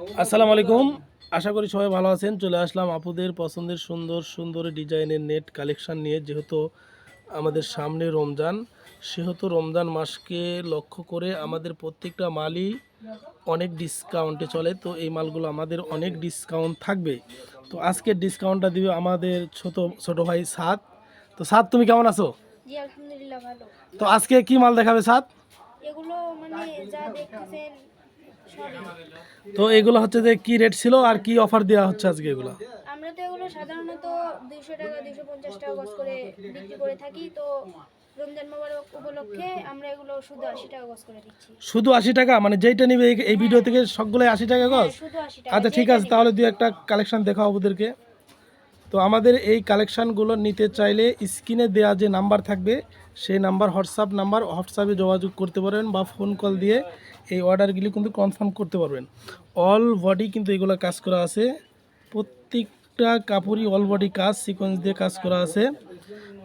আসসালামু আলাইকুম। আশা করি সবাই ভালো আছেন। চলে আসলাম আপুদের পছন্দের সুন্দর সুন্দর ডিজাইনের নেট কালেকশান নিয়ে যেহেতু আমাদের সামনে রমজান সেহেতু রমজান মাসকে লক্ষ্য করে আমাদের প্রত্যেকটা মালই অনেক ডিসকাউন্টে চলে। তো এই মালগুলো আমাদের অনেক ডিসকাউন্ট থাকবে। তো আজকের ডিসকাউন্টটা দিবে আমাদের ছোট ছোট ভাই সাদ। তো সাদ তুমি কেমন আছো? আলহামদুলিল্লাহ ভালো। তো আজকে কি মাল দেখাবে সাদ? এগুলো মানে যা দেখতেছেন তো এগুলো হচ্ছে যে কি রেট ছিল আর কি অফার দেওয়া হচ্ছে আজকে এগুলো? আমরা তো এগুলো সাধারণত দুইশো টাকা দুইশো পঞ্চাশ টাকা গজ করে বিক্রি করে থাকি। তো রমজান মোবারক উপলক্ষে আমরা এগুলো শুধু আশি টাকা গজ করে দিচ্ছি। শুধু আশি টাকা? মানে যেইটা নিবে এই- ভিডিও থেকে সবগুলোই আশি টাকা হ্যাঁ, গজ? শুধু আশি টাকা। আচ্ছা ঠিক আছে তাহলে দুই একটা কালেকশন দেখাও ওদেরকে। তো আমাদের এই কালেকশানগুলো নিতে চাইলে স্ক্রিনে দেওয়া যে নাম্বার থাকবে সেই নাম্বার হোয়াটসঅ্যাপ নাম্বার হোয়াটসঅ্যাপে যোগাযোগ করতে পারেন বা ফোন কল দিয়ে এই অর্ডারগুলি কিন্তু কনফার্ম করতে পারবেন। অল বডি কিন্তু এগুলো কাজ করা আছে। প্রত্যেকটা কাপড়ই অল বডি কাজ সিকোয়েন্স দিয়ে কাজ করা আছে।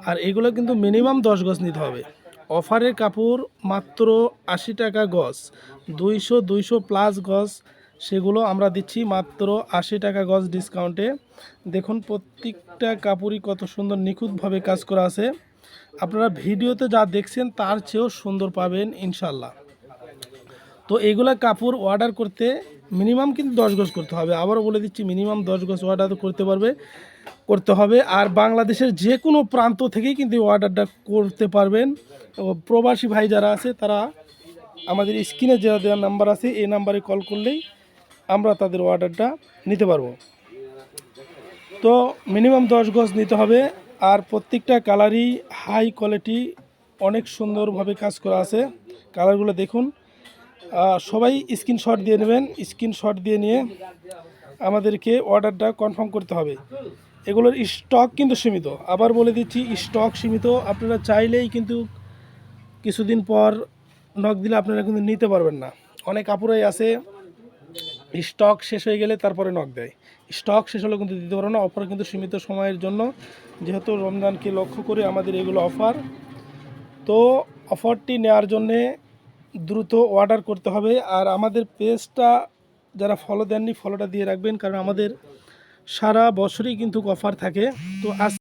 আর এগুলো কিন্তু মিনিমাম দশ গজ নিতে হবে। অফারের কাপড় মাত্র আশি টাকা গজ। দুইশো দুইশো প্লাস গজ, সেগুলো আমরা দিচ্ছি মাত্র আশি টাকা গজ ডিসকাউন্টে দেখুন প্রত্যেকটা কাপড়ই কত সুন্দর নিখুঁতভাবে কাজ করা আছে। আপনারা ভিডিওতে যা দেখছেন, তার চেয়েও সুন্দর পাবেন ইনশাল্লাহ তো এইগুলা কাপড় অর্ডার করতে মিনিমাম কিন্তু দশ গজ করতে হবে। আবারও বলে দিচ্ছি মিনিমাম দশ গজ অর্ডার করতে পারবে, করতে হবে। আর বাংলাদেশের যে কোনো প্রান্ত থেকেই কিন্তু অর্ডারটা করতে পারবেন। প্রবাসী ভাই যারা আছে, তারা আমাদের স্ক্রিনে যে দেওয়ার নাম্বার আছে, এই নাম্বারে কল করলেই আমরা তাদের অর্ডারটা নিতে পারব। তো মিনিমাম দশ গজ নিতে হবে। আর প্রত্যেকটা কালারই হাই কোয়ালিটি অনেক সুন্দরভাবে কাজ করা আছে। কালারগুলো দেখুন। সবাই স্ক্রিনশট দিয়ে নেবেন। স্ক্রিনশট দিয়ে নিয়ে আমাদেরকে অর্ডারটা কনফার্ম করতে হবে। এগুলোর স্টক কিন্তু সীমিত। আবার বলে দিচ্ছি, স্টক সীমিত। আপনারা চাইলেই কিন্তু কিছুদিন পর নখ দিলে আপনারা কিন্তু নিতে পারবেন না। অনেক কাপড়ই আছে, স্টক শেষ হয়ে গেলে তারপরে নখ দেয়। স্টক শেষ হলে কিন্তু দিতে পারব না। অফার কিন্তু সীমিত সময়ের জন্য। যেহেতু রমজানকে লক্ষ্য করে আমাদের এগুলো অফার, তো অফারটি নেওয়ার জন্যে দ্রুত অর্ডার করতে হবে। আর আমাদের পেজটা যারা ফলো দেননি ফলোটা দিয়ে রাখবেন, কারণ আমাদের সারা বছরই কিন্তু অফার থাকে। তো আজ